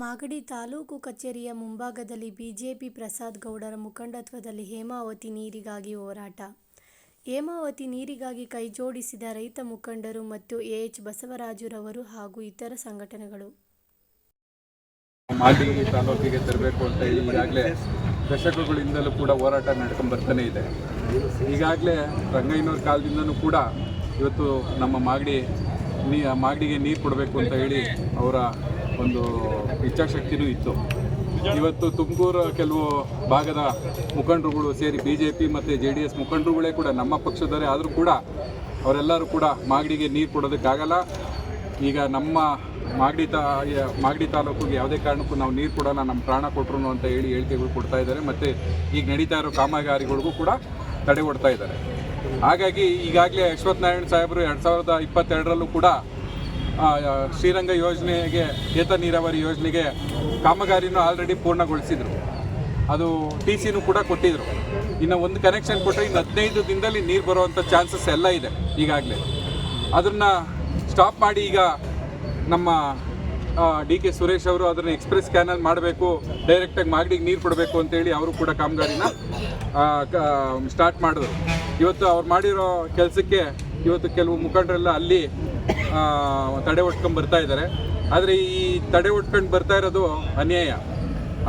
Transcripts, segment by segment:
ಮಾಗಡಿ ತಾಲೂಕು ಕಚೇರಿಯ ಮುಂಭಾಗದಲ್ಲಿ ಬಿಜೆಪಿ ಪ್ರಸಾದ್ ಗೌಡರ ಮುಖಂಡತ್ವದಲ್ಲಿ ಹೇಮಾವತಿ ನೀರಿಗಾಗಿ ಹೋರಾಟ. ಹೇಮಾವತಿ ನೀರಿಗಾಗಿ ಕೈಜೋಡಿಸಿದ ರೈತ ಮುಖಂಡರು ಮತ್ತು ಎಎಚ್ ಬಸವರಾಜುರವರು ಹಾಗೂ ಇತರ ಸಂಘಟನೆಗಳು. ಮಾಗಡಿ ತಾಲೂಕಿಗೆ ತರಬೇಕು ಅಂತ ಈಗಾಗಲೇ ದಶಕಗಳಿಂದಲೂ ಕೂಡ ಹೋರಾಟ ನಡ್ಕೊಂಡು ಬರ್ತಾನೆ ಇದೆ. ಈಗಾಗಲೇ ರಂಗಯ್ಯನವ್ರ ಕಾಲದಿಂದನೂ ಕೂಡ ಇವತ್ತು ನಮ್ಮ ಮಾಗಡಿ ಮಾಗಡಿಗೆ ನೀರು ಕೊಡಬೇಕು ಅಂತ ಹೇಳಿ ಅವರ ಒಂದು ಇಚ್ಛಾಶಕ್ತಿನೂ ಇತ್ತು. ಇವತ್ತು ತುಮಕೂರು ಕೆಲವು ಭಾಗದ ಮುಖಂಡರುಗಳು ಸೇರಿ ಬಿ ಜೆ ಪಿ ಮತ್ತು ಜೆ ಡಿ ಎಸ್ ಮುಖಂಡರುಗಳೇ ಕೂಡ ನಮ್ಮ ಪಕ್ಷದವರೇ ಆದರೂ ಕೂಡ ಅವರೆಲ್ಲರೂ ಕೂಡ ಮಾಗಡಿಗೆ ನೀರು ಕೊಡೋದಕ್ಕಾಗಲ್ಲ. ಈಗ ನಮ್ಮ ಮಾಗಡಿ ತಾ ಮಾಗಡಿ ತಾಲೂಕಿಗೆ ಯಾವುದೇ ಕಾರಣಕ್ಕೂ ನಾವು ನೀರು ಕೊಡೋಣ ನಮ್ಮ ಪ್ರಾಣ ಕೊಟ್ಟರು ಅಂತ ಹೇಳಿ ಹೇಳಿಕೆಗಳು ಕೊಡ್ತಾ ಇದ್ದಾರೆ. ಮತ್ತು ಈಗ ನಡೀತಾ ಇರೋ ಕಾಮಗಾರಿಗಳಿಗೂ ಕೂಡ ತಡೆ ಕೊಡ್ತಾ ಇದ್ದಾರೆ. ಹಾಗಾಗಿ ಈಗಾಗಲೇ ಅಶ್ವತ್ಥನಾರಾಯಣ ಸಾಹೇಬರು ಎರಡು ಸಾವಿರದ ಇಪ್ಪತ್ತೆರಡರಲ್ಲೂ ಕೂಡ ಶ್ರೀರಂಗ ಯೋಜನೆಗೆ ಏತ ನೀರಾವರಿ ಯೋಜನೆಗೆ ಕಾಮಗಾರಿನೂ ಆಲ್ರೆಡಿ ಪೂರ್ಣಗೊಳಿಸಿದರು. ಅದು ಟಿ ಸಿನೂ ಕೂಡ ಕೊಟ್ಟಿದ್ರು. ಇನ್ನು ಒಂದು ಕನೆಕ್ಷನ್ ಕೊಟ್ಟರೆ ಇನ್ನು ಹದಿನೈದು ದಿನದಲ್ಲಿ ನೀರು ಬರುವಂಥ ಚಾನ್ಸಸ್ ಎಲ್ಲ ಇದೆ ಈಗಾಗಲೇ. ಅದನ್ನು ಸ್ಟಾಪ್ ಮಾಡಿ ಈಗ ನಮ್ಮ ಡಿ ಕೆ ಸುರೇಶ್ ಅವರು ಅದನ್ನು ಎಕ್ಸ್ಪ್ರೆಸ್ ಕ್ಯಾನಲ್ ಮಾಡಬೇಕು ಡೈರೆಕ್ಟಾಗಿ ಮಾಗಡಿಗೆ ನೀರು ಕೊಡಬೇಕು ಅಂತೇಳಿ ಅವರು ಕೂಡ ಕಾಮಗಾರಿನ ಸ್ಟಾರ್ಟ್ ಮಾಡಿದ್ರು. ಇವತ್ತು ಅವ್ರು ಮಾಡಿರೋ ಕೆಲಸಕ್ಕೆ ಇವತ್ತು ಕೆಲವು ಮುಖಂಡರೆಲ್ಲ ಅಲ್ಲಿ ತಡೆ ಒಟ್ಕೊಂಡು ಬರ್ತಾ ಇದ್ದಾರೆ. ಆದರೆ ಈ ತಡೆ ಒಟ್ಕೊಂಡು ಬರ್ತಾ ಇರೋದು ಅನ್ಯಾಯ.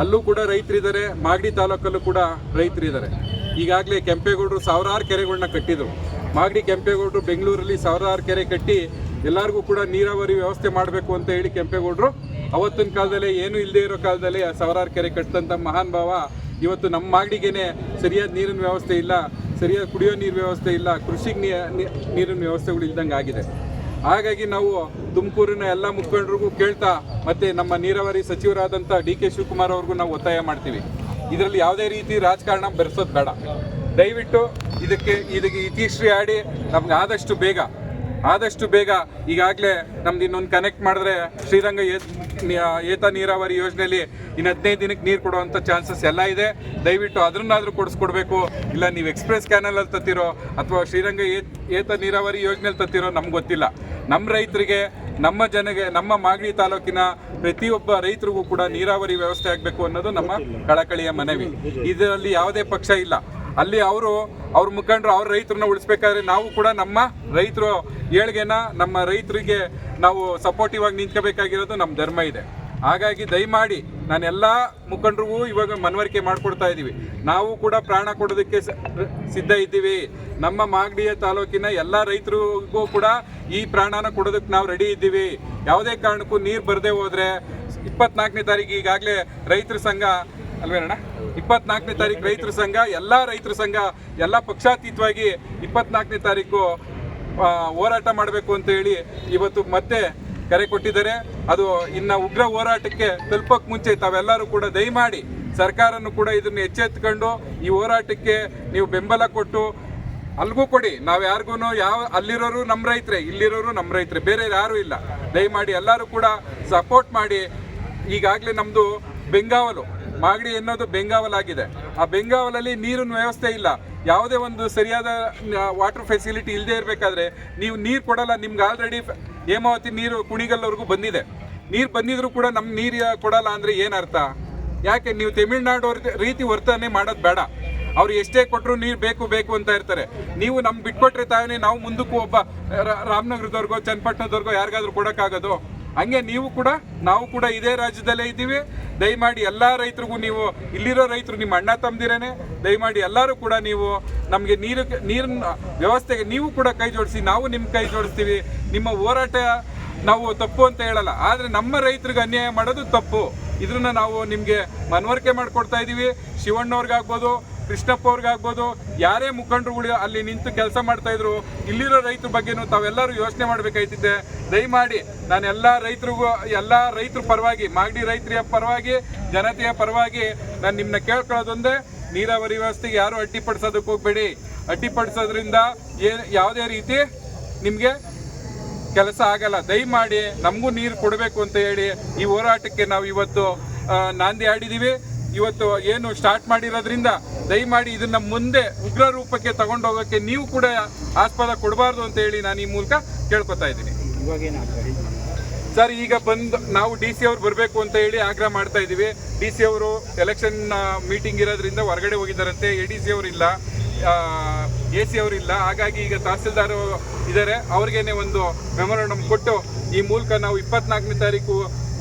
ಅಲ್ಲೂ ಕೂಡ ರೈತರಿದ್ದಾರೆ, ಮಾಗಡಿ ತಾಲೂಕಲ್ಲೂ ಕೂಡ ರೈತರಿದ್ದಾರೆ. ಈಗಾಗಲೇ ಕೆಂಪೇಗೌಡರು ಸಾವಿರಾರು ಕೆರೆಗಳನ್ನ ಕಟ್ಟಿದರು. ಮಾಗಡಿ, ಕೆಂಪೇಗೌಡರು ಬೆಂಗಳೂರಲ್ಲಿ ಸಾವಿರಾರು ಕೆರೆ ಕಟ್ಟಿ ಎಲ್ಲರಿಗೂ ಕೂಡ ನೀರಾವರಿ ವ್ಯವಸ್ಥೆ ಮಾಡಬೇಕು ಅಂತ ಹೇಳಿ ಕೆಂಪೇಗೌಡರು, ಅವತ್ತಿನ ಕಾಲದಲ್ಲಿ ಏನು ಇಲ್ಲದೆ ಇರೋ ಕಾಲದಲ್ಲಿ ಸಾವಿರಾರು ಕೆರೆ ಕಟ್ಟಿದಂಥ ಮಹಾನ್ ಭಾವ ಇವತ್ತು ನಮ್ಮ ಮಾಗಡಿಗೇನೆ ಸರಿಯಾದ ನೀರಿನ ವ್ಯವಸ್ಥೆ ಇಲ್ಲ. ಸರಿಯಾದ ಕುಡಿಯೋ ನೀರು ವ್ಯವಸ್ಥೆ ಇಲ್ಲ, ಕೃಷಿಗೆ ನೀರಿನ ವ್ಯವಸ್ಥೆಗಳು ಇಲ್ದಂಗೆ ಆಗಿದೆ. ಹಾಗಾಗಿ ನಾವು ತುಮಕೂರಿನ ಎಲ್ಲ ಮುಖಂಡರಿಗೂ ಕೇಳ್ತಾ ಮತ್ತೆ ನಮ್ಮ ನೀರಾವರಿ ಸಚಿವರಾದಂಥ ಡಿ ಕೆ ಶಿವಕುಮಾರ್ ಅವ್ರಿಗೂ ನಾವು ಒತ್ತಾಯ ಮಾಡ್ತೀವಿ. ಇದರಲ್ಲಿ ಯಾವುದೇ ರೀತಿ ರಾಜಕಾರಣ ಬೆರೆಸೋದು ಬೇಡ. ದಯವಿಟ್ಟು ಇದಕ್ಕೆ ಇದಕ್ಕೆ ಇತಿಶ್ರೀ ಆಡಿ ನಮ್ಗೆ ಆದಷ್ಟು ಬೇಗ ಆದಷ್ಟು ಬೇಗ ಈಗಾಗಲೇ ನಮ್ದು ಇನ್ನೊಂದು ಕನೆಕ್ಟ್ ಮಾಡಿದ್ರೆ ಶ್ರೀರಂಗ ಏತ್ ನೀರಾವರಿ ಯೋಜನೆಯಲ್ಲಿ ಇನ್ನು ಹದಿನೈದು ದಿನಕ್ಕೆ ನೀರು ಕೊಡುವಂಥ ಚಾನ್ಸಸ್ ಎಲ್ಲ ಇದೆ. ದಯವಿಟ್ಟು ಅದನ್ನಾದರೂ ಕೊಡಿಸ್ಕೊಡ್ಬೇಕು. ಇಲ್ಲ, ನೀವು ಎಕ್ಸ್ಪ್ರೆಸ್ ಕ್ಯಾನಲಲ್ಲಿ ತತ್ತಿರೋ ಅಥವಾ ಶ್ರೀರಂಗ ಏತ ನೀರಾವರಿ ಯೋಜನೆಯಲ್ಲಿ ತತ್ತಿರೋ ನಮ್ಗೆ ಗೊತ್ತಿಲ್ಲ. ನಮ್ಮ ರೈತರಿಗೆ, ನಮ್ಮ ಜನಗೆ, ನಮ್ಮ ಮಾಗಡಿ ತಾಲೂಕಿನ ಪ್ರತಿಯೊಬ್ಬ ರೈತರಿಗೂ ಕೂಡ ನೀರಾವರಿ ವ್ಯವಸ್ಥೆ ಆಗಬೇಕು ಅನ್ನೋದು ನಮ್ಮ ಕಳಕಳಿಯ ಮನವಿ. ಇದರಲ್ಲಿ ಯಾವುದೇ ಪಕ್ಷ ಇಲ್ಲ. ಅಲ್ಲಿ ಅವರು ಅವ್ರ ಮುಖಂಡರು ಅವ್ರ ರೈತರನ್ನ ಉಳಿಸ್ಬೇಕಾದ್ರೆ ನಾವು ಕೂಡ ನಮ್ಮ ರೈತರು ಏಳ್ಗೆನ ನಮ್ಮ ರೈತರಿಗೆ ನಾವು ಸಪೋರ್ಟಿವ್ ಆಗಿ ನಿಂತ್ಕೋಬೇಕಾಗಿರೋದು ನಮ್ಮ ಧರ್ಮ ಇದೆ. ಹಾಗಾಗಿ ದಯಮಾಡಿ ನಾನು ಎಲ್ಲ ಮುಖಂಡರಿಗೂ ಇವಾಗ ಮನವರಿಕೆ ಮಾಡಿಕೊಡ್ತಾ ಇದ್ದೀವಿ ನಾವು ಕೂಡ ಪ್ರಾಣ ಕೊಡೋದಕ್ಕೆ ಸಿದ್ಧ ಇದ್ದೀವಿ. ನಮ್ಮ ಮಾಗಡಿಯ ತಾಲೂಕಿನ ಎಲ್ಲ ರೈತರಿಗೂ ಕೂಡ ಈ ಪ್ರಾಣನ ಕೊಡೋದಕ್ಕೆ ನಾವು ರೆಡಿ ಇದ್ದೀವಿ. ಯಾವುದೇ ಕಾರಣಕ್ಕೂ ನೀರು ಬರದೇ ಹೋದರೆ ಇಪ್ಪತ್ನಾಲ್ಕನೇ ತಾರೀಕು ಈಗಾಗಲೇ ರೈತರ ಸಂಘ, ಅಲ್ವೇನಣ್ಣ? ಇಪ್ಪತ್ನಾಲ್ಕನೇ ತಾರೀಕು ರೈತರ ಸಂಘ, ಎಲ್ಲ ರೈತರ ಸಂಘ, ಎಲ್ಲ ಪಕ್ಷಾತೀತವಾಗಿ ಇಪ್ಪತ್ನಾಲ್ಕನೇ ತಾರೀಕು ಹೋರಾಟ ಮಾಡಬೇಕು ಅಂತ ಹೇಳಿ ಇವತ್ತು ಮತ್ತೆ ಕರೆ ಕೊಟ್ಟಿದ್ದಾರೆ. ಅದು ಇನ್ನು ಉಗ್ರ ಹೋರಾಟಕ್ಕೆ ತಲುಪಕ್ಕೆ ಮುಂಚೆ ತಾವೆಲ್ಲರೂ ಕೂಡ ದಯಮಾಡಿ ಸರ್ಕಾರನು ಕೂಡ ಇದನ್ನು ಎಚ್ಚೆತ್ಕೊಂಡು ಈ ಹೋರಾಟಕ್ಕೆ ನೀವು ಬೆಂಬಲ ಕೊಟ್ಟು ಅಲ್ಗೂ ಕೊಡಿ. ನಾವು ಯಾರಿಗೂ ಯಾವ, ಅಲ್ಲಿರೋರು ನಮ್ಮ ರೈತರೇ, ಇಲ್ಲಿರೋರು ನಮ್ಮ ರೈತ್ರೆ, ಬೇರೆ ಯಾರೂ ಇಲ್ಲ. ದಯಮಾಡಿ ಎಲ್ಲರೂ ಕೂಡ ಸಪೋರ್ಟ್ ಮಾಡಿ. ಈಗಾಗಲೇ ನಮ್ಮದು ಬೆಂಗಾವಲು. ಮಾಗಡಿ ಅನ್ನೋದು ಬೆಂಗಾವಲ್ ಆಗಿದೆ ಆ ಬೆಂಗಾವಲಲ್ಲಿ ನೀರಿನ ವ್ಯವಸ್ಥೆ ಇಲ್ಲ. ಯಾವುದೇ ಒಂದು ಸರಿಯಾದ ವಾಟರ್ ಫೆಸಿಲಿಟಿ ಇಲ್ಲದೆ ಇರಬೇಕಾದ್ರೆ ನೀವು ನೀರು ಕೊಡಲ್ಲ, ನಿಮ್ಗೆ ಆಲ್ರೆಡಿ ಹೇಮಾವತಿ ನೀರು ಕುಣಿಗಲ್ವರೆಗೂ ಬಂದಿದೆ. ನೀರು ಬಂದಿದ್ರು ಕೂಡ ನಮ್ಮ ನೀರು ಕೊಡಲ್ಲ ಅಂದರೆ ಏನರ್ಥ ಯಾಕೆ? ನೀವು ತಮಿಳ್ನಾಡು ರೀತಿ ವರ್ತನೆ ಮಾಡೋದು ಬೇಡ. ಅವ್ರು ಎಷ್ಟೇ ಕೊಟ್ಟರು ನೀರು ಬೇಕು ಬೇಕು ಅಂತ ಇರ್ತಾರೆ. ನೀವು ನಮ್ಗೆ ಬಿಟ್ಕೊಟ್ರೆ ತಾವೇ ನಾವು ಮುಂದಕ್ಕೂ ಒಬ್ಬ ರಾಮನಗರದವ್ರಿಗೋ, ಚನ್ನಪಟ್ಟಣದವ್ರಿಗೋ ಯಾರಿಗಾದ್ರೂ ಕೊಡೋಕ್ಕಾಗೋದು? ಹಂಗೆ ನೀವು ಕೂಡ, ನಾವು ಕೂಡ ಇದೇ ರಾಜ್ಯದಲ್ಲೇ ಇದ್ದೀವಿ. ದಯಮಾಡಿ ಎಲ್ಲ ರೈತರಿಗೂ ನೀವು ಇಲ್ಲಿರೋ ರೈತರು ನಿಮ್ಮ ಅಣ್ಣ ತಮ್ಮದಿರೇನೆ. ದಯಮಾಡಿ ಎಲ್ಲರೂ ಕೂಡ ನೀವು ನಮಗೆ ನೀರು ನೀರಿನ ವ್ಯವಸ್ಥೆಗೆ ನೀವು ಕೂಡ ಕೈ ಜೋಡಿಸಿ, ನಾವು ನಿಮ್ಮ ಕೈ ಜೋಡಿಸ್ತೀವಿ. ನಿಮ್ಮ ಹೋರಾಟ ನಾವು ತಪ್ಪು ಅಂತ ಹೇಳಲ್ಲ. ಆದರೆ ನಮ್ಮ ರೈತರಿಗೆ ಅನ್ಯಾಯ ಮಾಡೋದು ತಪ್ಪು. ಇದನ್ನ ನಾವು ನಿಮಗೆ ಮನವರಿಕೆ ಮಾಡಿಕೊಡ್ತಾ ಇದ್ದೀವಿ ಶಿವಣ್ಣವ್ರಿಗಾಗ್ಬೋದು ಕೃಷ್ಣಪ್ಪ ಅವ್ರಿಗಾಗ್ಬೋದು ಯಾರೇ ಮುಖಂಡರುಗಳು ಅಲ್ಲಿ ನಿಂತು ಕೆಲಸ ಮಾಡ್ತಾ ಇದ್ರು, ಇಲ್ಲಿರೋ ರೈತರ ಬಗ್ಗೆನೂ ತಾವೆಲ್ಲರೂ ಯೋಚನೆ ಮಾಡಬೇಕಾಯ್ತಿದ್ದೆ. ದಯಮಾಡಿ ನಾನು ಎಲ್ಲ ರೈತರಿಗೂ, ಎಲ್ಲ ರೈತರ ಪರವಾಗಿ, ಮಾಗಡಿ ರೈತರ ಪರವಾಗಿ, ಜನತೆಯ ಪರವಾಗಿ ನಾನು ನಿಮ್ಮನ್ನ ಕೇಳ್ಕೊಳ್ಳೋದೊಂದೇ, ನೀರಾವರಿ ವ್ಯವಸ್ಥೆಗೆ ಯಾರು ಅಡ್ಡಿಪಡಿಸೋದಕ್ಕೆ ಹೋಗಬೇಡಿ. ಅಡ್ಡಿಪಡಿಸೋದ್ರಿಂದ ಏ ಯಾವುದೇ ರೀತಿ ನಿಮಗೆ ಕೆಲಸ ಆಗಲ್ಲ. ದಯಮಾಡಿ ನಮಗೂ ನೀರು ಕೊಡಬೇಕು ಅಂತ ಹೇಳಿ ಈ ಹೋರಾಟಕ್ಕೆ ನಾವು ಇವತ್ತು ನಾಂದಿ ಆಡಿದ್ದೀವಿ ಇವತ್ತು ಏನು ಸ್ಟಾರ್ಟ್ ಮಾಡಿರೋದ್ರಿಂದ ದಯಮಾಡಿ ಇದನ್ನ ಮುಂದೆ ಉಗ್ರ ರೂಪಕ್ಕೆ ತಗೊಂಡೋಗೋಕ್ಕೆ ನೀವು ಕೂಡ ಆಸ್ಪದ ಕೊಡಬಾರ್ದು ಅಂತ ಹೇಳಿ ನಾನು ಈ ಮೂಲಕ ಕೇಳ್ಕೊತಾ ಇದ್ದೀನಿ. ಸರ್, ಈಗ ಬಂದು ನಾವು ಡಿ ಸಿ ಅವ್ರು ಬರಬೇಕು ಅಂತ ಹೇಳಿ ಆಗ್ರಹ ಮಾಡ್ತಾ ಇದ್ದೀವಿ. ಡಿ ಸಿ ಅವರು ಎಲೆಕ್ಷನ್ ಮೀಟಿಂಗ್ ಇರೋದ್ರಿಂದ ಹೊರಗಡೆ ಹೋಗಿದ್ದಾರಂತೆ. ಎ ಡಿ ಸಿ ಅವರು ಇಲ್ಲ ಎ ಸಿ ಅವರು ಇಲ್ಲ. ಹಾಗಾಗಿ ಈಗ ತಹಸೀಲ್ದಾರ್ ಇದ್ದಾರೆ ಅವ್ರಿಗೇನೆ ಒಂದು ಮೆಮೊರಾಂಡಮ್ ಕೊಟ್ಟು ಈ ಮೂಲಕ ನಾವು ಇಪ್ಪತ್ನಾಲ್ಕನೇ ತಾರೀಕು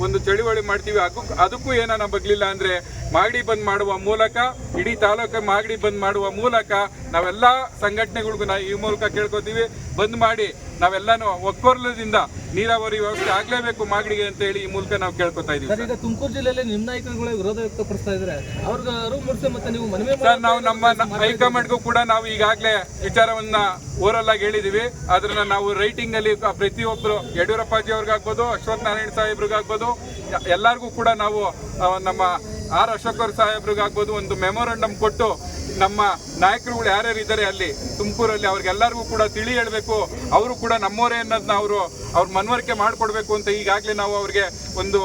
ಒಂದು ಚಳುವಳಿ ಮಾಡ್ತೀವಿ. ಅದಕ್ಕೂ ಅದಕ್ಕೂ ಏನಾನ ಬಗ್ಲಿಲ್ಲ ಅಂದ್ರೆ ಮಾಗಡಿ ಬಂದ್ ಮಾಡುವ ಮೂಲಕ ಇಡೀ ತಾಲೂಕು ಮಾಗಡಿ ಬಂದ್ ಮಾಡುವ ಮೂಲಕ ನಾವೆಲ್ಲ ಸಂಘಟನೆಗಳಿಗೂ ನಾವು ಈ ಮೂಲಕ ಕೇಳ್ಕೊತೀವಿ. ಬಂದ್ ಮಾಡಿ ನಾವೆಲ್ಲಾನು ಒಕ್ಕೊರ್ಲದಿಂದ ನೀರಾವರಿ ವ್ಯವಸ್ಥೆ ಆಗ್ಲೇಬೇಕು ಮಾಗಡಿಗೆ ಅಂತ ಹೇಳಿ ಈ ಮೂಲಕ ನಾವು ಕೇಳ್ಕೊತಾ ಇದೀವಿ ಈಗ ತುಮಕೂರು ಜಿಲ್ಲೆಯಲ್ಲಿ ನಿಮ್ಮ ನಾಯಕರುಗಳೇ ವಿರೋಧ ವ್ಯಕ್ತಪಡಿಸ್ತಾ ಇದ್ದಾರೆ. ಅವ್ರಿಗೆ ಮತ್ತೆ ನೀವು ಮನವಿ ಸರ್ ನಾವು ನಮ್ಮ ಹೈಕಮಾಂಡ್ಗೂ ಕೂಡ ನಾವು ಈಗಾಗಲೇ ವಿಚಾರವನ್ನ ಓರಲ್ ಆಗಿ ಹೇಳಿದೀವಿ. ಅದನ್ನ ನಾವು ರೈಟಿಂಗ್ ಅಲ್ಲಿ ಪ್ರತಿಯೊಬ್ಬರು ಯಡಿಯೂರಪ್ಪಾಜಿ ಅವ್ರಿಗಾಗ್ಬೋದು ಅಶ್ವಥ್ ನಾರಾಯಣ ಸಾಹೇಬ್ರಿಗಾಗ್ಬೋದು ಎಲ್ಲರಿಗೂ ಕೂಡ ನಾವು ನಮ್ಮ ಆರ್ ಅಶೋಕರ್ ಸಾಹೇಬ್ರಿಗಾಗ್ಬೋದು ಒಂದು ಮೆಮೊರಂಡಮ್ ಕೊಟ್ಟು ನಮ್ಮ ನಾಯಕರುಗಳು ಯಾರ್ಯಾರು ಇದ್ದಾರೆ ಅಲ್ಲಿ ತುಮಕೂರಲ್ಲಿ ಅವ್ರಿಗೆಲ್ಲರಿಗೂ ಕೂಡ ತಿಳಿ ಹೇಳಬೇಕು. ಅವರು ಕೂಡ ನಮ್ಮೋರೇ ಅನ್ನೋದನ್ನ ಅವರು ಅವ್ರ ಮನವರಿಕೆ ಮಾಡಿಕೊಡ್ಬೇಕು ಅಂತ ಈಗಾಗಲೇ ನಾವು ಅವ್ರಿಗೆ ಒಂದು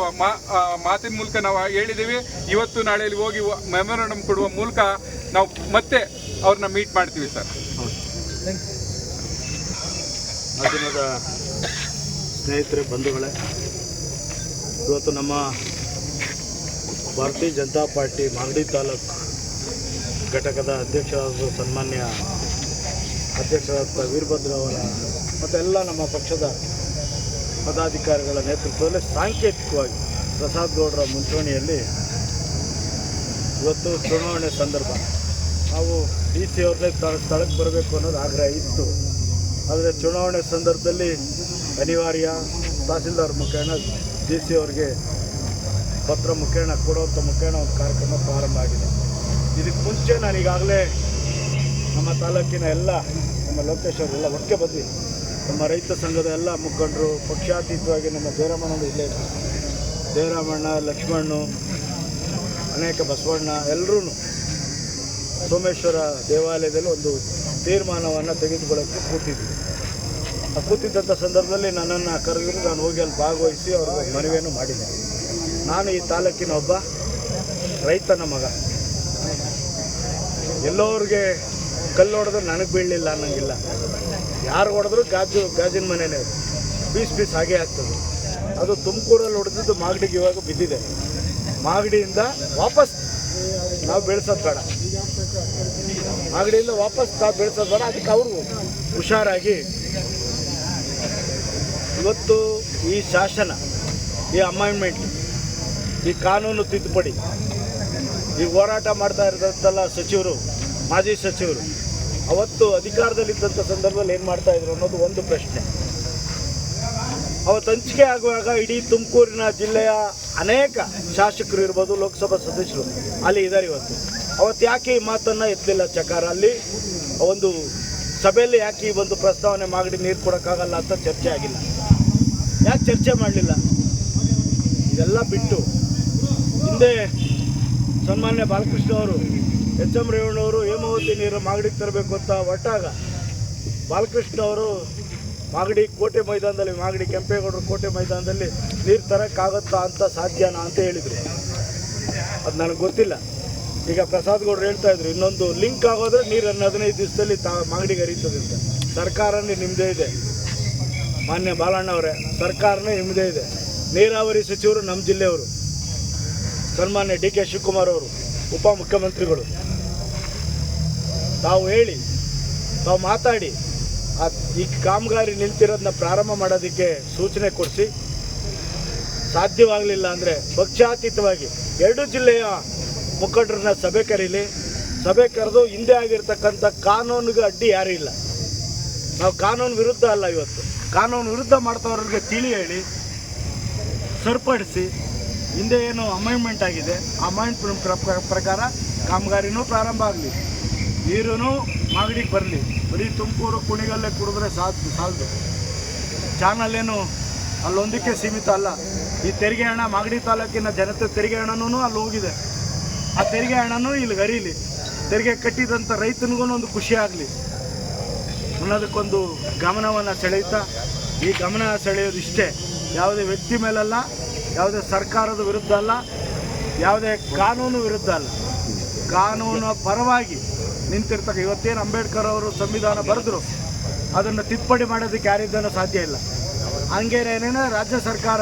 ಮಾತಿನ ಮೂಲಕ ನಾವು ಹೇಳಿದ್ದೀವಿ. ಇವತ್ತು ನಾಳೆಯಲ್ಲಿ ಹೋಗಿ ಮೆಮೊರಂಡಮ್ ಕೊಡುವ ಮೂಲಕ ನಾವು ಮತ್ತೆ ಅವ್ರನ್ನ ಮೀಟ್ ಮಾಡ್ತೀವಿ ಸರ್. ಸ್ನೇಹಿತರೆ, ಬಂಧುಗಳೇ, ಇವತ್ತು ನಮ್ಮ ಭಾರತೀಯ ಜನತಾ ಪಾರ್ಟಿ ಮಾಗಡಿ ತಾಲೂಕು ಘಟಕದ ಅಧ್ಯಕ್ಷರಾದ ಸನ್ಮಾನ್ಯ ಅಧ್ಯಕ್ಷರಾದ ವೀರಭದ್ರ ಅವರ ಮತ್ತೆಲ್ಲ ನಮ್ಮ ಪಕ್ಷದ ಪದಾಧಿಕಾರಿಗಳ ನೇತೃತ್ವದಲ್ಲಿ ಸಾಂಕೇತಿಕವಾಗಿ ಪ್ರಸಾದ್ ಗೌಡರ ಮುಂಚೂಣಿಯಲ್ಲಿ ಇವತ್ತು ಚುನಾವಣೆ ಸಂದರ್ಭ. ನಾವು ಡಿ ಸಿ ಅವ್ರನ್ನೇ ಸ್ಥಳಕ್ಕೆ ಬರಬೇಕು ಅನ್ನೋದು ಆಗ್ರಹ ಇತ್ತು. ಆದರೆ ಚುನಾವಣೆ ಸಂದರ್ಭದಲ್ಲಿ ಅನಿವಾರ್ಯ ತಹಸೀಲ್ದಾರ್ ಮುಖೇನ ಡಿ ಸಿ ಅವ್ರಿಗೆ ಪತ್ರ ಮುಖೇಣ ಕೊಡುವಂಥ ಮುಖೇಣ ಒಂದು ಕಾರ್ಯಕ್ರಮ ಪ್ರಾರಂಭ ಆಗಿದೆ. ಇದಕ್ಕೆ ಮುಂಚೆ ನಾನು ಈಗಾಗಲೇ ನಮ್ಮ ತಾಲೂಕಿನ ಎಲ್ಲ, ನಮ್ಮ ಲೋಕೇಶ್ ಅವರೆಲ್ಲ ಒಟ್ಟಿಗೆ ಬಂದ್ವಿ. ನಮ್ಮ ರೈತ ಸಂಘದ ಎಲ್ಲ ಮುಖಂಡರು, ಪಕ್ಷಾತೀತವಾಗಿ ನಮ್ಮ ಜಯರಾಮಣ್ಣ ಇಲ್ಲೇ ದೇವರಾಮಣ್ಣ ಲಕ್ಷ್ಮಣ್ಣು, ಅನೇಕ ಬಸವಣ್ಣ ಎಲ್ಲರೂ ಸೋಮೇಶ್ವರ ದೇವಾಲಯದಲ್ಲಿ ಒಂದು ತೀರ್ಮಾನವನ್ನು ತೆಗೆದುಕೊಳ್ಳೋಕ್ಕೆ ಕೂತಿದ್ವಿ. ಆ ಕೂತಿದ್ದಂಥ ಸಂದರ್ಭದಲ್ಲಿ ನನ್ನನ್ನು ಕರೆದು ನಾನು ಹೋಗಿ ಅಲ್ಲಿ ಭಾಗವಹಿಸಿ ಅವ್ರಿಗೆ ಮನವಿಯನ್ನು ಮಾಡಿದ್ದೆ ನಾನು ಈ ತಾಲೂಕಿನ ಒಬ್ಬ ರೈತನ ಮಗ. ಎಲ್ಲೋರಿಗೆ ಕಲ್ಲು ಹೊಡೆದ್ರು ನನಗೆ ಬೀಳಲಿಲ್ಲ ಅನ್ನೋಂಗಿಲ್ಲ. ಯಾರು ಹೊಡೆದ್ರು ಗಾಜು, ಗಾಜಿನ ಮನೆಯೇ. ಪೀಸ್ ಪೀಸ್ ಹಾಗೆ ಆಗ್ತದೆ. ಅದು ತುಮಕೂರಲ್ಲಿ ಹೊಡೆದಿದ್ದು ಮಾಗಡಿಗೆ ಇವಾಗ ಬಿದ್ದಿದೆ. ಮಾಗಡಿಯಿಂದ ವಾಪಸ್ ನಾವು ಬೆಳೆಸೋದು ಬೇಡ. ಮಾಗಡಿಯಿಂದ ವಾಪಸ್ ನಾವು ಬೆಳೆಸೋದು ಬೇಡ. ಅದಕ್ಕೆ ಅವರು ಹುಷಾರಾಗಿ ಇವತ್ತು ಈ ಶಾಸನ, ಈ ಅಮೈನ್ಮೆಂಟ್ ಈ ಕಾನೂನು ತಿದ್ದುಪಡಿ, ಈ ಹೋರಾಟ ಮಾಡ್ತಾ ಇರೋದಂತೆಲ್ಲ ಸಚಿವರು, ಮಾಜಿ ಸಚಿವರು, ಅವತ್ತು ಅಧಿಕಾರದಲ್ಲಿದ್ದಂಥ ಸಂದರ್ಭದಲ್ಲಿ ಏನು ಮಾಡ್ತಾ ಇದ್ರು ಅನ್ನೋದು ಒಂದು ಪ್ರಶ್ನೆ. ಅವತ್ತು ಹಂಚಿಕೆ ಆಗುವಾಗ ಇಡೀ ತುಮಕೂರಿನ ಜಿಲ್ಲೆಯ ಅನೇಕ ಶಾಸಕರು ಇರ್ಬೋದು, ಲೋಕಸಭಾ ಸದಸ್ಯರು ಅಲ್ಲಿ ಇದ್ದಾರೆ ಇವತ್ತು. ಅವತ್ತು ಯಾಕೆ ಈ ಮಾತನ್ನು ಎತ್ತಲಿಲ್ಲ ಚಕಾರ? ಅಲ್ಲಿ ಒಂದು ಸಭೆಯಲ್ಲಿ ಯಾಕೆ ಈ ಒಂದು ಪ್ರಸ್ತಾವನೆ ಮಾಡಿ ನೀರು ಕೊಡೋಕ್ಕಾಗಲ್ಲ ಅಂತ ಚರ್ಚೆ ಆಗಿಲ್ಲ. ಯಾಕೆ ಚರ್ಚೆ ಮಾಡಲಿಲ್ಲ? ಇದೆಲ್ಲ ಬಿಟ್ಟು ಹಿಂದೆ ಸನ್ಮಾನ್ಯ ಬಾಲಕೃಷ್ಣ ಅವರು, ಎಚ್ ಎಂ ರೇವಣ್ಣವರು ಹೇಮಾವತಿ ನೀರು ಮಾಗಡಿಗೆ ತರಬೇಕು ಅಂತ ಒಟ್ಟಾಗ ಬಾಲಕೃಷ್ಣ ಅವರು ಮಾಗಡಿ ಕೋಟೆ ಮೈದಾನದಲ್ಲಿ, ಮಾಗಡಿ ಕೆಂಪೇಗೌಡರು ಕೋಟೆ ಮೈದಾನದಲ್ಲಿ ನೀರು ತರೋಕ್ಕಾಗತ್ತಾ ಅಂತ ಸಾಧ್ಯನಾ ಅಂತ ಹೇಳಿದರು. ಅದು ನನಗೆ ಗೊತ್ತಿಲ್ಲ. ಈಗ ಪ್ರಸಾದ್ ಗೌಡರು ಹೇಳ್ತಾ ಇದ್ರು, ಇನ್ನೊಂದು ಲಿಂಕ್ ಆಗೋದ್ರೆ ನೀರನ್ನು ಹದಿನೈದು ದಿವಸದಲ್ಲಿ ತಾ ಮಾಗಡಿಗೆ ಹರಿತದೆ ಅಂತ. ಸರ್ಕಾರನೇ ನಿಮ್ಮದೇ ಇದೆ. ಮಾನ್ಯ ಬಾಲಣ್ಣವರೇ ಸರ್ಕಾರನೇ ನಿಮ್ಮದೇ ಇದೆ. ನೀರಾವರಿ ಸಚಿವರು ನಮ್ಮ ಜಿಲ್ಲೆಯವರು. ಸನ್ಮಾನ್ಯ ಡಿ ಕೆ ಶಿವಕುಮಾರ್ ಅವರು, ಉಪಮುಖ್ಯಮಂತ್ರಿಗಳು. ತಾವು ಹೇಳಿ, ತಾವು ಮಾತಾಡಿ, ಆ ಈ ಕಾಮಗಾರಿ ನಿಲ್ತಿರೋದನ್ನ ಪ್ರಾರಂಭ ಮಾಡೋದಕ್ಕೆ ಸೂಚನೆ ಕೊಡಿಸಿ. ಸಾಧ್ಯವಾಗಲಿಲ್ಲ ಅಂದರೆ ಪಕ್ಷಾತೀತವಾಗಿ ಎರಡು ಜಿಲ್ಲೆಯ ಮುಖಂಡರನ್ನ ಸಭೆ ಕರೀಲಿ. ಸಭೆ ಕರೆದು ಹಿಂದೆ ಆಗಿರ್ತಕ್ಕಂಥ ಕಾನೂನಿಗೆ ಅಡ್ಡಿ ಯಾರೂ ಇಲ್ಲ. ನಾವು ಕಾನೂನು ವಿರುದ್ಧ ಅಲ್ಲ ಇವತ್ತು. ಕಾನೂನು ವಿರುದ್ಧ ಮಾಡ್ತವ್ರಿಗೆ ತಿಳಿ ಹೇಳಿ, ಸರಿಪಡಿಸಿ ಹಿಂದೆ ಏನು ಅಮೈನ್ಮೆಂಟ್ ಆಗಿದೆ. ಅಮೈನ್ಮೆಂಟ್ ಪ್ರಕಾರ ಕಾಮಗಾರಿನೂ ಪ್ರಾರಂಭ ಆಗಲಿ. ನೀರೂ ಮಾಗಡಿಗೆ ಬರಲಿ. ಬರೀ ತುಮಕೂರು, ಕುಣಿಗಲ್ಲೇ ಕುಡಿದ್ರೆ ಸಾಕು, ಸಾಲದು. ಚಾನಲ್ ಏನು ಅಲ್ಲೊಂದಕ್ಕೆ ಸೀಮಿತ ಅಲ್ಲ. ಈ ತೆರಿಗೆ ಹಣ ಮಾಗಡಿ ತಾಲೂಕಿನ ಜನತೆ ತೆರಿಗೆ ಹಣನೂ ಅಲ್ಲಿ ಹೋಗಿದೆ. ಆ ತೆರಿಗೆ ಹಣನೂ ಇಲ್ಲಿ ಹರೀಲಿ. ತೆರಿಗೆ ಕಟ್ಟಿದಂಥ ರೈತನಿಗೂ ಒಂದು ಖುಷಿ ಆಗಲಿ. ಅನ್ನೋದಕ್ಕೊಂದು ಗಮನವನ್ನು ಸೆಳೆಯುತ್ತಾ, ಈ ಗಮನ ಸೆಳೆಯೋದು ಇಷ್ಟೇ ಯಾವುದೇ ವ್ಯಕ್ತಿ ಮೇಲಲ್ಲ ಯಾವುದೇ ಸರ್ಕಾರದ ವಿರುದ್ಧ ಅಲ್ಲ, ಯಾವುದೇ ಕಾನೂನು ವಿರುದ್ಧ ಅಲ್ಲ. ಕಾನೂನು ಪರವಾಗಿ ನಿಂತಿರ್ತಕ್ಕ ಇವತ್ತೇನು ಅಂಬೇಡ್ಕರ್ ಅವರು ಸಂವಿಧಾನ ಬರೆದ್ರು, ಅದನ್ನು ತಿದ್ದುಪಡಿ ಮಾಡೋದಕ್ಕೆ ಯಾರಿದ್ದನೂ ಸಾಧ್ಯ ಇಲ್ಲ. ಹಂಗೇನೇನೇ ರಾಜ್ಯ ಸರ್ಕಾರ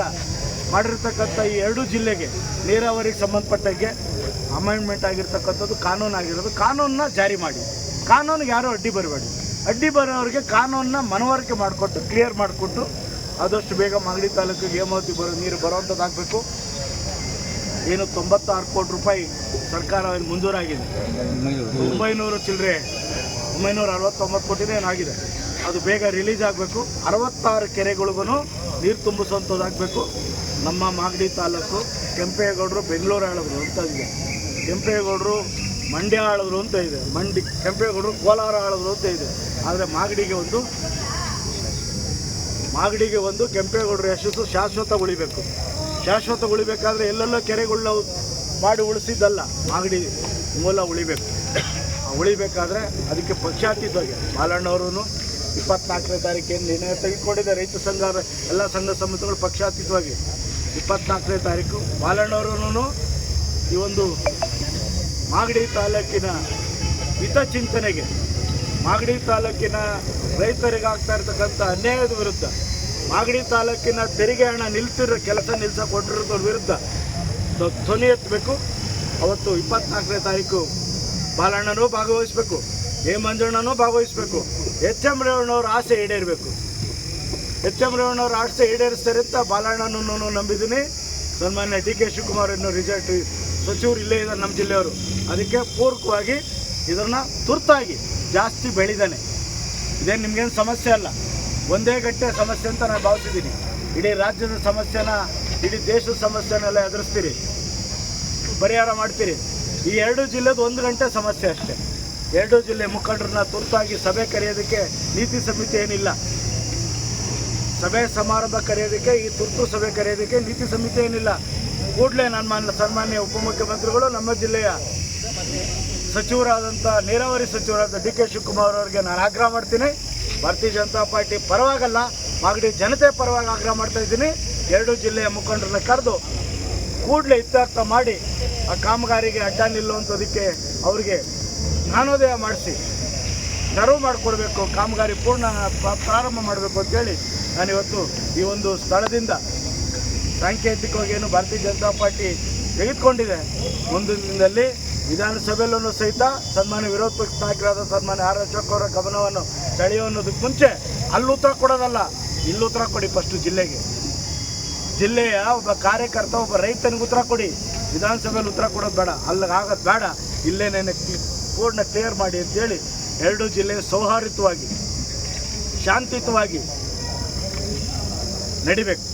ಮಾಡಿರ್ತಕ್ಕಂಥ ಈ ಎರಡು ಜಿಲ್ಲೆಗೆ ನೀರಾವರಿಗೆ ಸಂಬಂಧಪಟ್ಟಂಗೆ ಅಮೆಂಡ್ಮೆಂಟ್ ಆಗಿರ್ತಕ್ಕಂಥದ್ದು ಕಾನೂನು ಆಗಿರೋದು. ಕಾನೂನನ್ನ ಜಾರಿ ಮಾಡಿ. ಕಾನೂನಿಗೆ ಯಾರೂ ಅಡ್ಡಿ ಬರಬೇಡಿ. ಅಡ್ಡಿ ಬರೋರಿಗೆ ಕಾನೂನನ್ನ ಮನವರಿಕೆ ಮಾಡಿಕೊಟ್ಟು, ಕ್ಲಿಯರ್ ಮಾಡಿಕೊಟ್ಟು ಆದಷ್ಟು ಬೇಗ ಮಾಗಡಿ ತಾಲೂಕಿಗೆ ಹೇಮಾವತಿ ಬರೋ ನೀರು ಬರುವಂಥದ್ದಾಗಬೇಕು ಏನು ತೊಂಬತ್ತಾರು ಕೋಟಿ ರೂಪಾಯಿ ಸರ್ಕಾರ ಮಂಜೂರಾಗಿದೆ. ಒಂಬೈನೂರು ಚಿಲ್ಲರೆ ಒಂಬೈನೂರ ಅರವತ್ತೊಂಬತ್ತು ಕೋಟಿನೇ ಏನಾಗಿದೆ ಅದು ಬೇಗ ರಿಲೀಸ್ ಆಗಬೇಕು. ಅರವತ್ತಾರು ಕೆರೆಗಳಿಗೂ ನೀರು ತುಂಬಿಸುವಂಥದ್ದಾಗಬೇಕು ನಮ್ಮ ಮಾಗಡಿ ತಾಲೂಕು, ಕೆಂಪೇಗೌಡರು ಬೆಂಗಳೂರು ಆಳಿದ್ರು ಅಂತ ಇದೆ. ಕೆಂಪೇಗೌಡರು ಮಂಡ್ಯ ಆಳಿದ್ರು ಅಂತ ಇದೆ. ಮಂಡಿ ಕೆಂಪೇಗೌಡರು ಕೋಲಾರ ಆಳಿದ್ರು ಅಂತ ಇದೆ. ಆದರೆ ಮಾಗಡಿಗೆ ಒಂದು ಮಾಗಡಿಗೆ ಒಂದು ಕೆಂಪೇಗೌಡರ ಯಶಸ್ಸು ಶಾಶ್ವತ ಉಳಿಬೇಕು ಶಾಶ್ವತ ಉಳಿಬೇಕಾದ್ರೆ ಎಲ್ಲೆಲ್ಲೋ ಕೆರೆಗಳನ್ನ ಮಾಡಿ ಉಳಿಸಿದ್ದಲ್ಲ, ಮಾಗಡಿ ಮೂಲ ಉಳಿಬೇಕು. ಉಳಿಬೇಕಾದ್ರೆ ಅದಕ್ಕೆ ಪಕ್ಷಾತೀತವಾಗಿ ಬಾಲಣ್ಣವರು ಇಪ್ಪತ್ನಾಲ್ಕನೇ ತಾರೀಕಿನ ನಿರ್ಣಯ ತೆಗೆದುಕೊಂಡಿದೆ ರೈತ ಸಂಘ ಎಲ್ಲ ಸಂಘ ಸಂಸ್ಥೆಗಳು ಪಕ್ಷಾತೀತವಾಗಿ ಇಪ್ಪತ್ನಾಲ್ಕನೇ ತಾರೀಕು. ಬಾಲಣ್ಣವರು ಈ ಒಂದು ಮಾಗಡಿ ತಾಲೂಕಿನ ಹಿತಚಿಂತನೆಗೆ ಮಾಗಡಿ ತಾಲೂಕಿನ ರೈತರಿಗೆ ಆಗ್ತಾ ಇರ್ತಕ್ಕಂಥ ಅನ್ಯಾಯದ ವಿರುದ್ಧ, ಮಾಗಡಿ ತಾಲೂಕಿನ ತೆರಿಗೆ ಹಣ ನಿಲ್ಸಿರೋ ಕೆಲಸ ನಿಲ್ಸ ಕೊಟ್ಟಿರೋದ್ರ ವಿರುದ್ಧ ಧ್ವ- ಧ್ವನಿ ಎತ್ತಬೇಕು. ಅವತ್ತು ಇಪ್ಪತ್ನಾಲ್ಕನೇ ತಾರೀಕು ಬಾಲಣ್ಣನೂ ಭಾಗವಹಿಸಬೇಕು ಎ ಮಂಜಣ್ಣನೂ ಭಾಗವಹಿಸಬೇಕು. ಎಚ್ ಎಂ ರೇವಣ್ಣವ್ರ ಆಸೆ ಈಡೇರಬೇಕು. ಎಚ್ ಎಂ ರೇವಣ್ಣವ್ರ ಆಸೆ ಈಡೇರಿಸ್ತಾರೆ ಅಂತ ಬಾಲಣ್ಣನನ್ನು ನಂಬಿದ್ದೀನಿ. ಸನ್ಮಾನ್ಯ ಡಿ ಕೆ ಶಿವಕುಮಾರ್ ಅನ್ನೋ ರಿಸಲ್ಟ್, ಸಚಿವರು ಇಲ್ಲೇ ಇದ್ದಾರೆ ನಮ್ಮ ಜಿಲ್ಲೆಯವರು. ಅದಕ್ಕೆ ಪೂರಕವಾಗಿ ಇದನ್ನು ತುರ್ತಾಗಿ ಜಾಸ್ತಿ ಬೆಳೀದಾನೆ. ಇದೇನು ನಿಮಗೇನು ಸಮಸ್ಯೆ ಅಲ್ಲ. ಒಂದೇ ಗಟ್ಟೆ ಸಮಸ್ಯೆ ಅಂತ ನಾನು ಭಾವಿಸಿದ್ದೀನಿ. ಇಡೀ ರಾಜ್ಯದ ಸಮಸ್ಯೆನ, ಇಡೀ ದೇಶದ ಸಮಸ್ಯೆನೆಲ್ಲ ಎದುರಿಸ್ತೀರಿ. ಪರಿಹಾರ ಮಾಡ್ತೀರಿ. ಈ ಎರಡು ಜಿಲ್ಲೆದು ಒಂದು ಗಂಟೆ ಸಮಸ್ಯೆ ಅಷ್ಟೇ. ಎರಡು ಜಿಲ್ಲೆ ಮುಖಂಡರನ್ನ ತುರ್ತಾಗಿ ಸಭೆ ಕರೆಯೋದಕ್ಕೆ ನೀತಿ ಸಮಿತಿ ಏನಿಲ್ಲ. ಸಭೆ ಸಮಾರಂಭ ಕರೆಯೋದಕ್ಕೆ, ಈ ತುರ್ತು ಸಭೆ ಕರೆಯೋದಕ್ಕೆ ನೀತಿ ಸಮಿತಿ ಏನಿಲ್ಲ. ಕೂಡಲೇ ನನ್ನ ಮಾನ್ಯ ಸನ್ಮಾನ್ಯ ಉಪಮುಖ್ಯಮಂತ್ರಿಗಳು ನಮ್ಮ ಜಿಲ್ಲೆಯ ಸಚಿವರಾದಂಥ ನೀರಾವರಿ ಸಚಿವರಾದ ಡಿ ಕೆ ಶಿವಕುಮಾರ್ ಅವರಿಗೆ ನಾನು ಆಗ್ರಹ ಮಾಡ್ತೀನಿ. ಭಾರತೀಯ ಜನತಾ ಪಾರ್ಟಿ ಪರವಾಗಲ್ಲ. ಮಾಗಡಿ ಜನತೆ ಪರವಾಗಿ ಆಗ್ರಹ ಮಾಡ್ತಾ ಇದ್ದೀನಿ. ಎರಡು ಜಿಲ್ಲೆಯ ಮುಖಂಡರನ್ನ ಕರೆದು ಕೂಡಲೇ ಇತ್ಯರ್ಥ ಮಾಡಿ ಆ ಕಾಮಗಾರಿಗೆ ಅಡ್ಡ ನಿಲ್ಲುವಂಥದಕ್ಕೆ ಅವರಿಗೆ ಜ್ಞಾನೋದಯ ಮಾಡಿಸಿ ನೆರವು ಮಾಡಿಕೊಡ್ಬೇಕು, ಕಾಮಗಾರಿ ಪೂರ್ಣ ಪ್ರಾರಂಭ ಮಾಡಬೇಕು ಅಂತೇಳಿ ನಾನಿವತ್ತು ಈ ಒಂದು ಸ್ಥಳದಿಂದ ಸಾಂಕೇತಿಕವಾಗಿ ಏನು ಭಾರತೀಯ ಜನತಾ ಪಾರ್ಟಿ ತೆಗೆದುಕೊಂಡಿದೆ. ಮುಂದಿನ ದಿನದಲ್ಲಿ ವಿಧಾನಸಭೆಯಲ್ಲೂ ಸಹಿತ ಸನ್ಮಾನ್ಯ ವಿರೋಧ ಪಕ್ಷ ನಾಯಕರಾದ ಸನ್ಮಾನ್ಯ ಆರ್ ಅಶೋಕ್ ಅವರ ಗಮನವನ್ನು ಸೆಳೆಯುವ ಅನ್ನೋದಕ್ಕೆ ಮುಂಚೆ ಅಲ್ಲೂ ಉತ್ತರ ಕೊಡೋದಲ್ಲ, ಇಲ್ಲೂ ಉತ್ತರ ಕೊಡಿ ಫಸ್ಟು ಜಿಲ್ಲೆಗೆ. ಜಿಲ್ಲೆಯ ಒಬ್ಬ ಕಾರ್ಯಕರ್ತ, ಒಬ್ಬ ರೈತನಿಗೆ ಉತ್ತರ ಕೊಡಿ. ವಿಧಾನಸಭೆಯಲ್ಲಿ ಉತ್ತರ ಕೊಡೋದು ಬೇಡ, ಅಲ್ಲಿಗೆ ಆಗೋದು ಬೇಡ. ಇಲ್ಲೇನೇನೆ ಪೂರ್ಣ ಕ್ಲಿಯರ್ ಮಾಡಿ ಅಂತೇಳಿ ಎರಡು ಜಿಲ್ಲೆ ಸೌಹಾರ್ದವಾಗಿ ಶಾಂತಿಯುತವಾಗಿ ನಡಿಬೇಕು.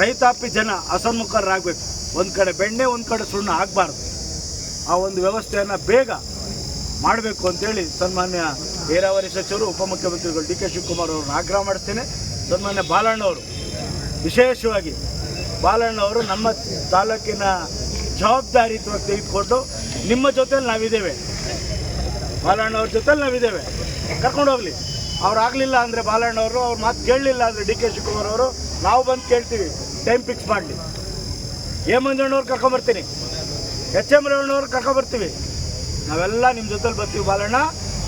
ರೈತಾಪಿ ಜನ ಅಸನ್ಮುಖರಾಗಬೇಕು. ಒಂದು ಕಡೆ ಬೆಣ್ಣೆ, ಒಂದು ಕಡೆ ಸುಣ್ಣ ಆಗಬಾರ್ದು. ಆ ಒಂದು ವ್ಯವಸ್ಥೆಯನ್ನು ಬೇಗ ಮಾಡಬೇಕು ಅಂತೇಳಿ ಸನ್ಮಾನ್ಯ ನೀರಾವರಿ ಸಚಿವರು, ಉಪಮುಖ್ಯಮಂತ್ರಿಗಳು ಡಿ ಕೆ ಶಿವಕುಮಾರ್ ಅವ್ರನ್ನ ಆಗ್ರಹ ಮಾಡ್ತೇನೆ ಸನ್ಮಾನ್ಯ ಬಾಲಣ್ಣವರು ವಿಶೇಷವಾಗಿ ಬಾಲಣ್ಣವರು ನಮ್ಮ ತಾಲೂಕಿನ ಜವಾಬ್ದಾರಿಯುತವಾಗಿ ತೆಗೆದುಕೊಂಡು ನಿಮ್ಮ ಜೊತೆಲಿ ನಾವಿದ್ದೇವೆ. ಬಾಲಣ್ಣವ್ರ ಜೊತೆಲಿ ನಾವಿದ್ದೇವೆ. ಕರ್ಕೊಂಡು ಹೋಗ್ಲಿ. ಅವ್ರು ಆಗಲಿಲ್ಲ ಅಂದರೆ ಬಾಲಣ್ಣವರು ಅವ್ರ ಮಾತು ಕೇಳಲಿಲ್ಲ ಅಂದರೆ ಡಿ ಕೆ ಶಿವಕುಮಾರ್ ಅವರು, ನಾವು ಬಂದು ಕೇಳ್ತೀವಿ. ಟೈಮ್ ಫಿಕ್ಸ್ ಮಾಡಲಿ. ಎ ಮಂಜಣ್ಣವ್ರು ಕರ್ಕೊಂಬರ್ತೀನಿ ಎಚ್ ಎಂ ರೇವಣ್ಣವ್ರು ಕರ್ಕೊಂಬರ್ತೀವಿ ನಾವೆಲ್ಲ ನಿಮ್ಮ ಜೊತೆಲಿ ಬರ್ತೀವಿ ಬಾಲಣ್ಣ.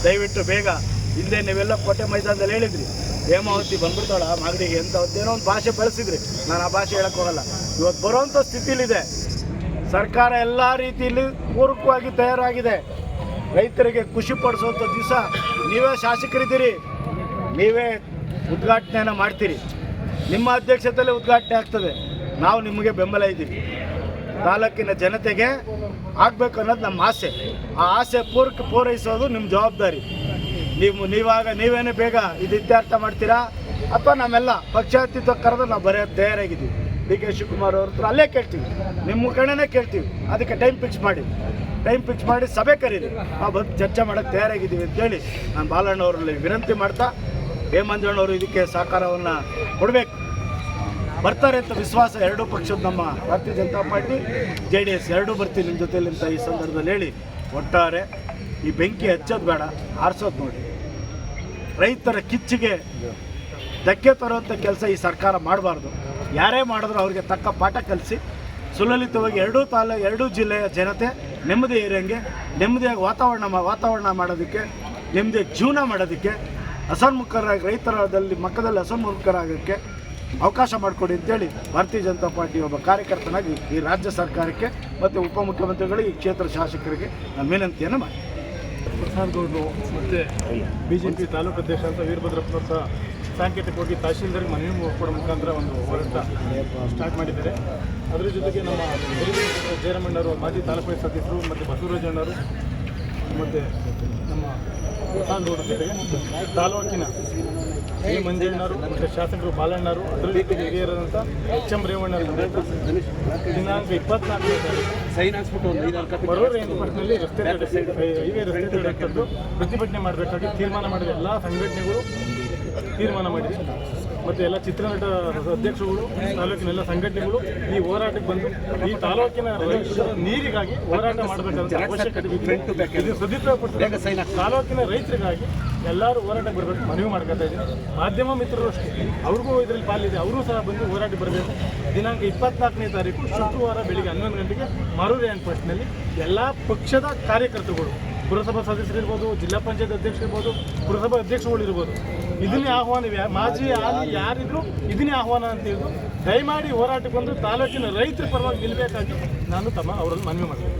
ದಯವಿಟ್ಟು ಬೇಗ ಹಿಂದೆ ನೀವೆಲ್ಲ ಕೋಟೆ ಮೈದಾನದಲ್ಲಿ ಹೇಳಿದ್ರಿ. ಹೇಮಾವತಿ ಬಂದ್ಬಿಡ್ತಾಳ ಮಾಗಡಿಗೆ ಅಂತ ಏನೋ ಒಂದು ಭಾಷೆ ಬಳಸಿದ್ರಿ. ನಾನು ಆ ಭಾಷೆ ಹೇಳಕ್ ಹೋಗಲ್ಲ. ಇವತ್ತು ಬರೋವಂಥ ಸ್ಥಿತಿಲಿದೆ. ಸರ್ಕಾರ ಎಲ್ಲ ರೀತಿಯಲ್ಲಿ ಪೂರಕವಾಗಿ ತಯಾರಾಗಿದೆ. ರೈತರಿಗೆ ಖುಷಿ ಪಡಿಸುವಂಥ ದಿವಸ ನೀವೇ ಶಾಸಕರಿದ್ದೀರಿ. ನೀವೇ ಉದ್ಘಾಟನೆಯನ್ನು ಮಾಡ್ತೀರಿ. ನಿಮ್ಮ ಅಧ್ಯಕ್ಷತೆಯಲ್ಲಿ ಉದ್ಘಾಟನೆ ಆಗ್ತದೆ. ನಾವು ನಿಮಗೆ ಬೆಂಬಲ ಇದ್ದೀವಿ. ತಾಲೂಕಿನ ಜನತೆಗೆ ಆಗಬೇಕು ಅನ್ನೋದು ನಮ್ಮ ಆಸೆ. ಆ ಆಸೆ ಪೂರ್ಕ ಪೂರೈಸೋದು ನಿಮ್ಮ ಜವಾಬ್ದಾರಿ. ನೀವು, ನೀವಾಗ ನೀವೇನೇ ಬೇಗ ಇದು ಇತ್ಯರ್ಥ ಮಾಡ್ತೀರಾ? ಅಥವಾ ನಮ್ಮೆಲ್ಲ ಪಕ್ಷಾತೀತ ಕರೆದು ನಾವು ಬರೆಯೋದು ತಯಾರಾಗಿದ್ದೀವಿ. ಡಿ ಕೆ ಶಿವಕುಮಾರ್ ಅವ್ರ ಹತ್ರ ಅಲ್ಲೇ ಕೇಳ್ತೀವಿ. ನಿಮ್ಮ ಮುಖಂಡನೇ ಕೇಳ್ತೀವಿ. ಅದಕ್ಕೆ ಟೈಮ್ ಫಿಕ್ಸ್ ಮಾಡಿ. ಟೈಮ್ ಫಿಕ್ಸ್ ಮಾಡಿ ಸಭೆ ಕರೀರಿ. ನಾವು ಬಂದು ಚರ್ಚೆ ಮಾಡೋಕ್ಕೆ ತಯಾರಾಗಿದ್ದೀವಿ ಅಂತೇಳಿ ನಾನು ಬಾಲಣ್ಣವ್ರಲ್ಲಿ ವಿನಂತಿ ಮಾಡ್ತಾ ಹೇಮಂಜಣ್ಣವರು ಇದಕ್ಕೆ ಸಹಕಾರವನ್ನು ಕೊಡಬೇಕು. ಬರ್ತಾರೆ ಅಂತ ವಿಶ್ವಾಸ ಎರಡೂ ಪಕ್ಷದ ನಮ್ಮ Bharatiya Janata party, J D S ಎರಡೂ ಬರ್ತೀವಿ ನಿಮ್ಮ ಜೊತೆಯಲ್ಲಿ ಅಂತ ಈ ಸಂದರ್ಭದಲ್ಲಿ ಹೇಳಿ ಒಟ್ಟಾರೆ ಈ ಬೆಂಕಿ ಹಚ್ಚೋದು ಬೇಡ, ಆರಿಸೋದು ನೋಡಿ. ರೈತರ ಕಿಚ್ಚಿಗೆ ಧಕ್ಕೆ ತರುವಂಥ ಕೆಲಸ ಈ ಸರ್ಕಾರ ಮಾಡಬಾರ್ದು. ಯಾರೇ ಮಾಡಿದ್ರು ಅವ್ರಿಗೆ ತಕ್ಕ ಪಾಠ ಕಲಿಸಿ, ಸುಲಲಿತವಾಗಿ ಎರಡೂ ತಾಲ, ಎರಡೂ ಜಿಲ್ಲೆಯ ಜನತೆ ನೆಮ್ಮದಿ ಇರೋಂಗೆ, ನೆಮ್ಮದಿಯಾಗಿ ವಾತಾವರಣ ವಾತಾವರಣ ಮಾಡೋದಕ್ಕೆ, ನೆಮ್ಮದಿಯಾಗಿ ಜೀವನ ಮಾಡೋದಕ್ಕೆ, ಅಸನ್ಮುಖರಾಗಿ ರೈತರದಲ್ಲಿ ಮಕ್ಕದಲ್ಲಿ ಅಸನ್ಮುಖರಾಗಕ್ಕೆ ಅವಕಾಶ ಮಾಡಿಕೊಡಿ ಅಂತೇಳಿ ಭಾರತೀಯ ಜನತಾ ಪಾರ್ಟಿ ಒಬ್ಬ ಕಾರ್ಯಕರ್ತನಾಗಿ ಈ ರಾಜ್ಯ ಸರ್ಕಾರಕ್ಕೆ ಮತ್ತು ಉಪಮುಖ್ಯಮಂತ್ರಿಗಳು ಈ ಕ್ಷೇತ್ರ ಶಾಸಕರಿಗೆ ನಾನು ವಿನಂತಿಯನ್ನು ಮಾಡಿ ಪ್ರಸಾದ್ಗೌಡರು ಮತ್ತೆ ಬಿ ಜೆ ಪಿ ತಾಲೂಕು ಅಧ್ಯಕ್ಷ ಅಂತ ವೀರಭದ್ರಪ್ಪ ಸಹ ಸಾಂಕೇತಿಕವಾಗಿ ತಹಶೀಲ್ದಾರ್ಗೆ ಮನವಿ ಕೊಡೋ ಮುಖಾಂತರ ಒಂದು ಹೋರಾಟ ಸ್ಟಾರ್ಟ್ ಮಾಡಿದ್ದಾರೆ. ಅದರ ಜೊತೆಗೆ ನಮ್ಮ ಜಯರಾಮಣ್ಣವರು ಮಾಜಿ ತಾಲೂಕು ಸದಸ್ಯರು ಮತ್ತು ಬಸವರಾಜಣ್ಣವರು ಮತ್ತು ನಮ್ಮ ಜೊತೆಗೆ ತಾಲೂಕಿನ ಈ ಮಂಜಣ್ಣರು ಮತ್ತು ಶಾಸಕರು ಬಾಲಣ್ಣರು ಅದರಲ್ಲಿ ಜೊತೆಗೆ ಹಿರಿಯರಾದಂಥ ಎಚ್ ಎಂ ರೇವಣ್ಣರ ಸಮೇತ ದಿನಾಂಕ ಇಪ್ಪತ್ನಾಲ್ಕನೇ ತಾರೀಕು. ಬರೋರು ಏನು ಪಟ್ಟಣದಲ್ಲಿ ರಸ್ತೆ ತಡೆ ಹೈವೇ ರಸ್ತೆ ತಡೆಯಕ್ಕಂದು ಪ್ರತಿಭಟನೆ ಮಾಡಬೇಕಾಗಿ ತೀರ್ಮಾನ ಮಾಡಿದ ಎಲ್ಲ ಸಂಘಟನೆಗಳು ತೀರ್ಮಾನ ಮಾಡಿದೆ. ಮತ್ತು ಎಲ್ಲ ಚಿತ್ರನಟ ಅಧ್ಯಕ್ಷಗಳು ತಾಲೂಕಿನ ಎಲ್ಲ ಸಂಘಟನೆಗಳು ಈ ಹೋರಾಟಕ್ಕೆ ಬಂದು ಈ ತಾಲೂಕಿನ ರೈತರ ನೀರಿಗಾಗಿ ಹೋರಾಟ ಮಾಡಬೇಕಾದ ಅವಶ್ಯಕತೆ ಇದೆ. ಸದುಪಯೋಗಪಡಿಸಿದ ತಾಲೂಕಿನ ರೈತರಿಗಾಗಿ ಎಲ್ಲರೂ ಹೋರಾಟಕ್ಕೆ ಬರಬೇಕು ಮನವಿ ಮಾಡ್ಕೊತಾ ಇದ್ದೀನಿ. ಮಾಧ್ಯಮ ಮಿತ್ರರು ಅಷ್ಟೇ. ಅವ್ರಿಗೂ ಇದರಲ್ಲಿ ಪಾಲಿದೆ. ಅವರು ಸಹ ಬಂದು ಹೋರಾಟ ಬರಬೇಕು. ದಿನಾಂಕ ಇಪ್ಪತ್ನಾಲ್ಕನೇ ತಾರೀಕು ಶುಕ್ರವಾರ ಬೆಳಿಗ್ಗೆ ಹನ್ನೊಂದು ಗಂಟೆಗೆ ಮರುದೇ ಅನ್ಪಸ್ಟ್ನಲ್ಲಿ ಪೋಸ್ಟ್ನಲ್ಲಿ ಎಲ್ಲ ಪಕ್ಷದ ಕಾರ್ಯಕರ್ತರುಗಳು ಪುರಸಭಾ ಸದಸ್ಯರಿರ್ಬೋದು ಜಿಲ್ಲಾ ಪಂಚಾಯತ್ ಅಧ್ಯಕ್ಷರಿರ್ಬೋದು ಪುರಸಭಾ ಅಧ್ಯಕ್ಷಗಳಿರ್ಬೋದು ಇದನ್ನೇ ಆಹ್ವಾನ ಮಾಜಿ ಆಲಿ ಯಾರಿದ್ರು ಇದನ್ನೇ ಆಹ್ವಾನ ಅಂತ ಹೇಳಿದ್ರು ದಯಮಾಡಿ ಹೋರಾಟಕ್ಕೆ ಬಂದು ತಾಲೂಕಿನ ರೈತರ ಪರವಾಗಿ ನಿಲ್ಲಬೇಕಾಗಿ ನಾನು ತಮ್ಮ ಅವರನ್ನು ಮನವಿ ಮಾಡ್ತೀನಿ.